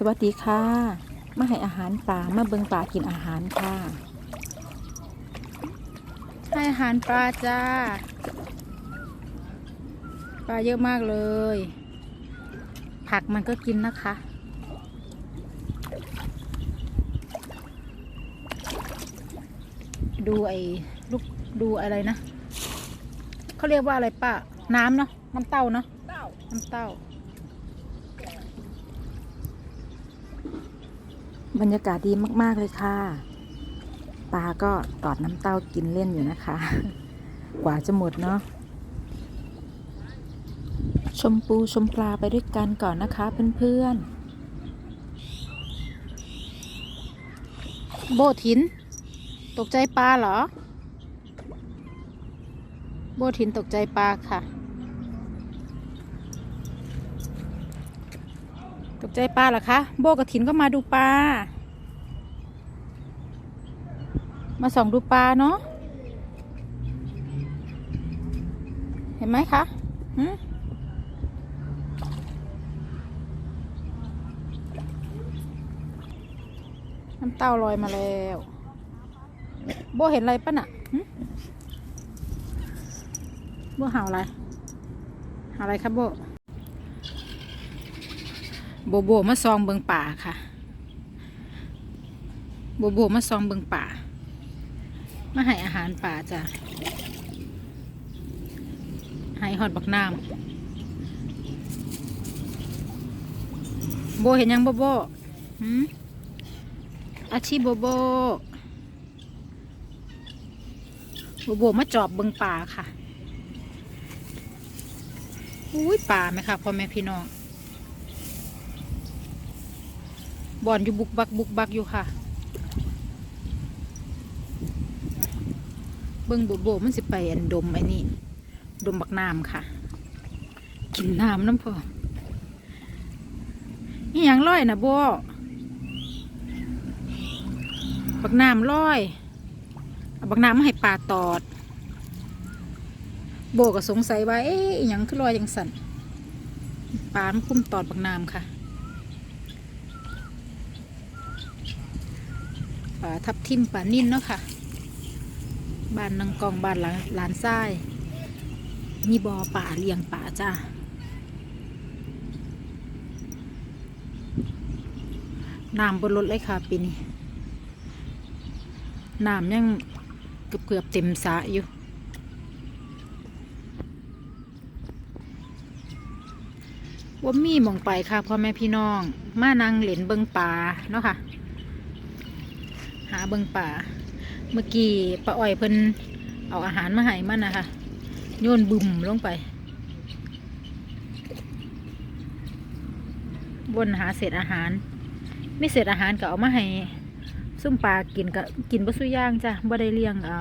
สวัสดีค่ะ มาให้อาหารปลามาเบิงปลากินอาหารค่ะ ให้อาหารปลาจ้า ปลาเยอะมากเลย ผักมันก็กินนะคะ ดูไอ้ลูกดูอะไรนะ เขาเรียกว่าอะไรป้า น้ำเนาะ น้ำเต้าเนาะ น้ำเต้า บรรยากาศดีมาก ๆ เลยค่ะ ปลาก็ตอดน้ำเต้ากินเล่นอยู่นะคะ กว่าจะหมดเนาะ ชมปูชมปลาไปด้วยกันก่อนนะคะเพื่อนๆ โบถิน ตกใจปลาเหรอ โบถินตกใจปลาค่ะ ตก ใจปลาเหรอคะ โบกับถินก็มาดูปลา มาส่องดูปลาเนาะ เห็นไหมคะหืน้ำเต้าลอยมาแล้ว โบเห็นอะไรปะน่ะโบเห่าอะไรเห่าอะไรครับโบ โบโบมาซองเบิงป่าค่ะ โบโบมาซองเบิงป่า มาให้อาหารป่าจ้ะให้หอดบักน้ำโบเห็นยังโบโบหืมอาชีพโบโบ โบโบมาจอบเบิงป่าค่ะ อุ้ยป่าไหมคะพ่อแม่พี่น้อง บ่อนอยู่บุกบักบุกบักอยู่ค่ะ เบิ้งโบโบมันสิไปอันดมไอ้นี่ ดมบักน้ำค่ะ กินน้ำน้ำพอนี่ยังร้อยนะโบบักน้ำร้อยเอาบักน้ำมาให้ปลาตอด โบก็สงสัยว่าเอ๊ะยังคือลอยยังสั่นปลามันคุ้มตอดบักน้ำค่ะ ปลาทับทิมปลานิ่นเนาะค่ะบ้านนางกองบ้านหลานหลานทรายมีบอ่อป่าเลี้ยงป่าจ้าน้ำบนรถเลยค่ะปีนี้น้ำยังเกือบเกือบเต็มสระอยู่ว่ามีมองไปค่ะพ่อแม่พี่น้อง มานั่งเหรนเบิงป่าเนาะค่ะ เบิงป่า เมื่อกี้ป้าอ้อยเพิ่นเอาอาหารมาให้มันนะคะ โยนบึมลงไปบนหาเศษอาหาร ไม่เศษอาหารก็เอามาให้ซุ่มปลากินก็กินบะสุย่างจ้ะบ่ได้เลี้ยงเอา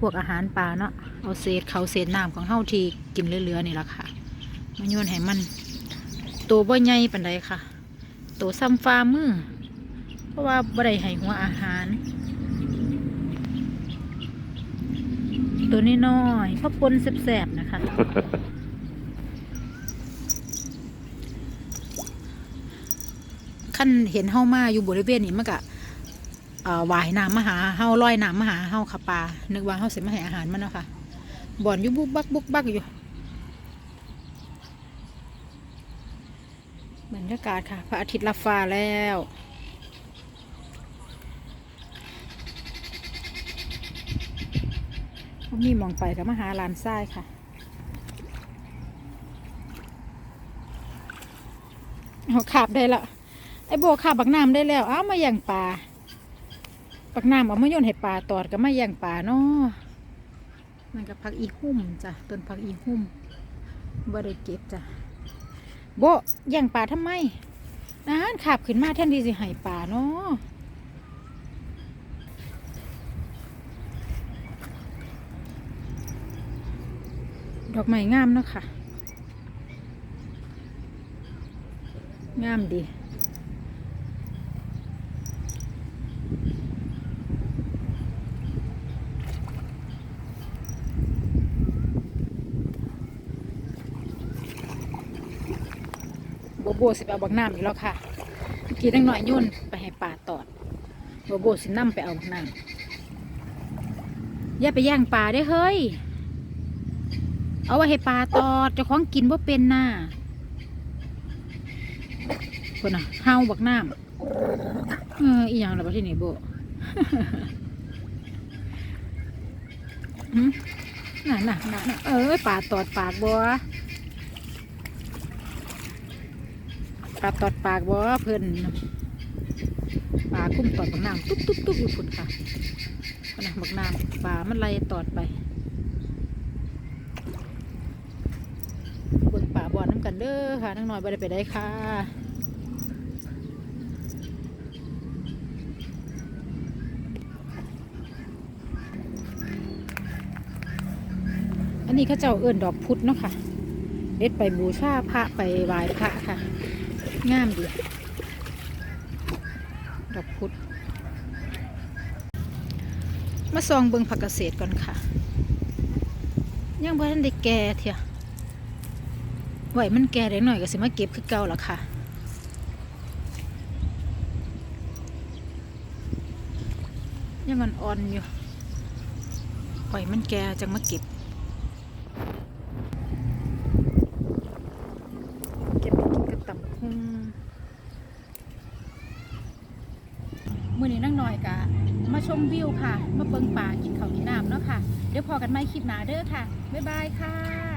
พวกอาหารปลาเนาะเอาเศษเขาเศษน้ำของเฮาที่กินเหลือๆนี่ละค่ะมาโยนให้มัน ตัวบ่ใหญ่ปานใดค่ะ ตัวซ้ำฟ้ามือ ราะว่าบ่ได้ให้หัวอาหาร ตัวนี้น้อยเพราะปนแสบๆนะคะ ขั้นเห็นเฮามาอยู่บริเวณนี้มันก็เอ่อว่ายน้ำมาหาเฮาลอยน้ำมาหาเฮาค่ะปลานึกว่าเฮาเสิมาให้อาหารมันเนาะค่ะบ่อนอยู่บุกบักบุกบักอยู่บรรยากาศค่ะ พระอาทิตย์ลับฟ้าแล้ว มีหมองไปกับมาหาลานทรายค่ะเอาขาบได้ละไอ้โบขาบบักน้ำได้แล้ว เอามาย่างปลาบักน้ำเอามาโยนให้ปลาตอดก็มาย่างปลาเนาะมันก็ผักอีหุ่มจ้ะต้นผักอีหุ่มบ่ได้เก็บจ้ะโบย่างปลาทำไมนานขาบขึ้นมาแทนที่สิให้ปลาเนาะ ดอกไม้งามเนาะค่ะ งามดี โบโบสิไปเอาบักน้ำอีกแล้วค่ะกี้นังหน่อยยุ่นไปให้ป่าตอด โบโบสินํไปเอาบักนั่งอย่าไปย่างป่าได้เฮ้ย เอาไว้ให้ปลาตอดเจะคล้าของกินว่าเป็นหน่ะคนน่ะเฮาบักน้ำเอออีหยังล่ะประเทศนี้โบหึน่ะน่ะน่ะน่ะเออปลาตอดปากบัวปลาตอดปากบัวเพิ่นปลาคุ้มตอดบักน้ำตุ๊บตุ๊บตุ๊บอยู่พุ่นค่ะคนน่ะบักน้ำปลามันไล่ตอดไป เบิ่งป่าบอนน้ำกัน เด้อค่ะนั่งน้อยบ่ได้ไปได้ค่ะอันนี้ข้าเจ้าเอิ้นดอกพุธเนาะค่ะเด็ดไปบูชาพระไปไหว้พระค่ะงามดีดอกพุธมาซองเบิงผักเกษตรก่อนค่ะ ยังบ่ทันได้แก่เถีย ไหวมันแก่ได้หน่อยก็สิมาเก็บคือเก่าละค่ะยังมันอ่อนอยู่ไหวมันแก่จังมาเก็บเก็บไปกินกับตำคุ้งมื่อนี้นั่งหน่อยกะมาชมวิวค่ะ มาเบิงป่ากินข้าวกินน้ำเนาะค่ะ เดี๋ยวพอกันไม่คลิปหนาเด้อค่ะ บ๊ายบายค่ะ